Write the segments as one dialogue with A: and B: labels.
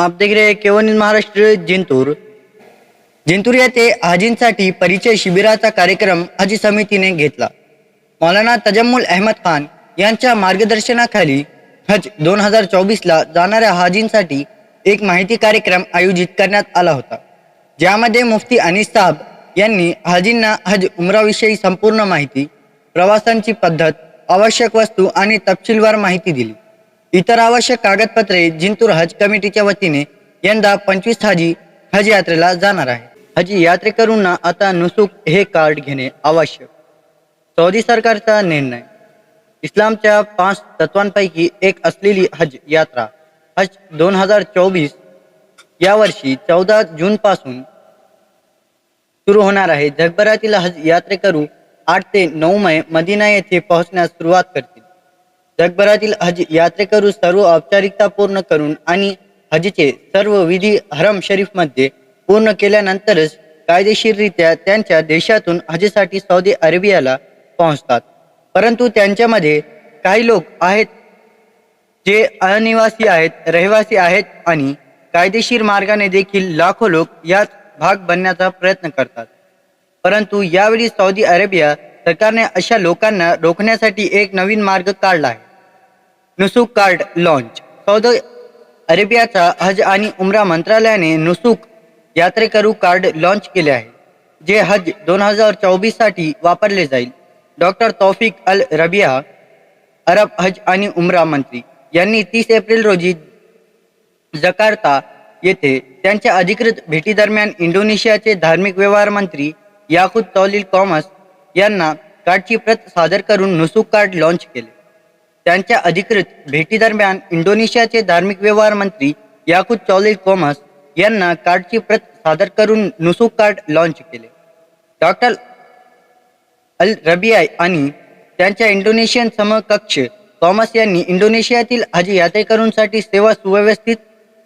A: आप देख रहे केवन इन महाराष्ट्र जिंतूर। जिंतूर येथे हाजींसाठी परिचय शिबिराचा कार्यक्रम हजी समितीने घेतला. मौलाना तजम्मुल अहमद खान यांच्या मार्गदर्शनाखाली हज दोन हजार चोवीसला जाणाऱ्या हाजींसाठी एक माहिती कार्यक्रम आयोजित करण्यात आला होता. ज्यामध्ये मुफ्ती अनिस साहब यांनी हाजींना हज उमराविषयी संपूर्ण माहिती प्रवासांची पद्धत आवश्यक वस्तू आणि तपशीलवार माहिती दिली. इतर आवश्यक कागदपत्रे जिंतूर हज कमिटीच्या वतीने यंदा पंचवीस हाजी हज यात्रेला जाणार आहे. हज यात्रेकरूंना आता नुसूक हे कार्ड घेणे आवश्यक. सौदी सरकारचा निर्णय. इस्लामच्या पाच तत्वांपैकी एक असलेली हज यात्रा हज दोन हजार चोवीस यावर्षी चौदा जून पासून सुरू होणार आहे. जगभरातील हज यात्रेकरू आठ ते नऊ मे मदिना येथे पोहोचण्यास सुरुवात करतील. जगभरातील हज यात्रेकरू सर्व औपचारिकता पूर्ण करून आणि हजचे सर्व विधी हरम शरीफमध्ये पूर्ण केल्यानंतरच कायदेशीररित्या त्यांच्या देशातून हजसाठी सौदी अरेबियाला पोहोचतात. परंतु त्यांच्यामध्ये काही लोक आहेत जे अनिवासी आहेत रहिवासी आहेत आणि कायदेशीर मार्गाने देखील लाखो लोक यात भाग बनण्याचा प्रयत्न करतात. परंतु यावेळी सौदी अरेबिया सरकारने अशा लोकांना रोखण्यासाठी एक नवीन मार्ग काढला आहे. नुसूक कार्ड लॉन्च सौदी अरेबियाचा हज आणि उमरा मंत्रालयाने नुसूक यात्रेकरू कार्ड लॉन्च केले आहे जे हज दोन हजार चोवीससाठी वापरले जाईल. डॉक्टर तौफिक अल रबिया अरब हज आणि उमरा मंत्री यांनी तीस एप्रिल रोजी जकार्ता येथे त्यांच्या अधिकृत भेटीदरम्यान इंडोनेशियाचे धार्मिक व्यवहार मंत्री याकुत तौलील कॉमस यांना कार्डची प्रत सादर करून नुसूक कार्ड लॉन्च केले. त्यांच्या अधिकृत भेटीदरम्यान इंडोनेशियाचे धार्मिक व्यवहार मंत्री याकूत चौलील कॉमस यांना कार्डची प्रत सादर करून नुसूक कार्ड लॉन्च केले. डॉक्टर अल रबिया आणि त्यांच्या इंडोनेशियन समकक्ष थॉमस यांनी इंडोनेशियातील हज यात्रेकरूंसाठी सेवा सुव्यवस्थित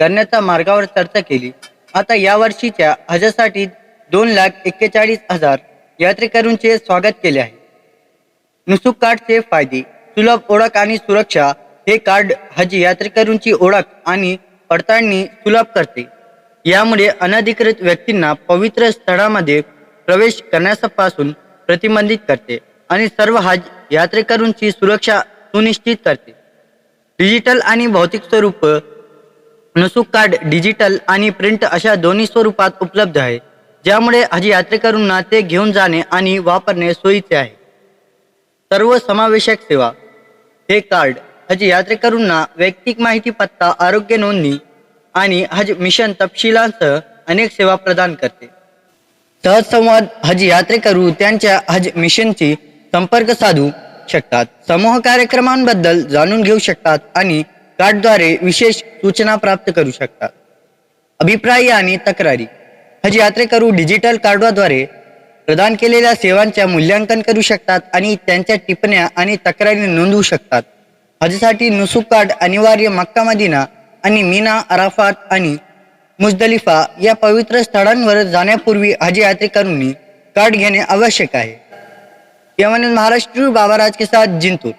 A: करण्याच्या मार्गावर चर्चा केली. आता या वर्षीच्या हजसाठी दोन लाख एक्केचाळीस हजार यात्रेकरूंचे स्वागत केले आहे. नुसूक कार्डचे फायदे सुलभ ओळख आणि सुरक्षा हे कार्ड हज यात्रेकरूंची ओळख आणि पडताळणी सुलभ करते. यामुळे अनधिकृत व्यक्तींना पवित्र स्थळामध्ये प्रवेश करण्यापासून प्रतिबंधित करते आणि सर्व हज यात्रेकरूंची सुरक्षा सुनिश्चित करते. डिजिटल आणि भौतिक स्वरूप नसूक कार्ड डिजिटल आणि प्रिंट अशा दोन्ही स्वरूपात उपलब्ध आहे ज्यामुळे हज यात्रेकरूंना ते घेऊन जाणे आणि वापरणे सोयीचे आहे. सर्व समावेशक सेवा हे कार्ड हज यात्रेकरूंना वैयक्तिक माहिती पत्ता आरोग्य नोंदणी आणि हज मिशन तपशिलांसह अनेक सेवा प्रदान करते. सहज संवाद हज यात्रेकरू त्यांच्या हज मिशनशी संपर्क साधू शकतात. समूह कार्यक्रमांबद्दल जाणून घेऊ शकतात आणि कार्डद्वारे विशेष सूचना प्राप्त करू शकतात. अभिप्राय आणि तक्रारी. हज यात्रेकरू डिजिटल कार्डद्वारे प्रदान केलेल्या सेवांच्या मूल्यांकन करू शकतात आणि त्यांच्या टिपण्या आणि तक्रारी नोंदवू शकतात. हजसाठी नुसूक कार्ड अनिवार्य मक्का मदिना आणि मीना अराफात आणि मुजदलिफा या पवित्र स्थळांवर जाण्यापूर्वी हज यात्रेकरूंनी कार्ड घेणे आवश्यक आहे. यवन महाराष्ट्र बाबा राज के साथ जिंतूर.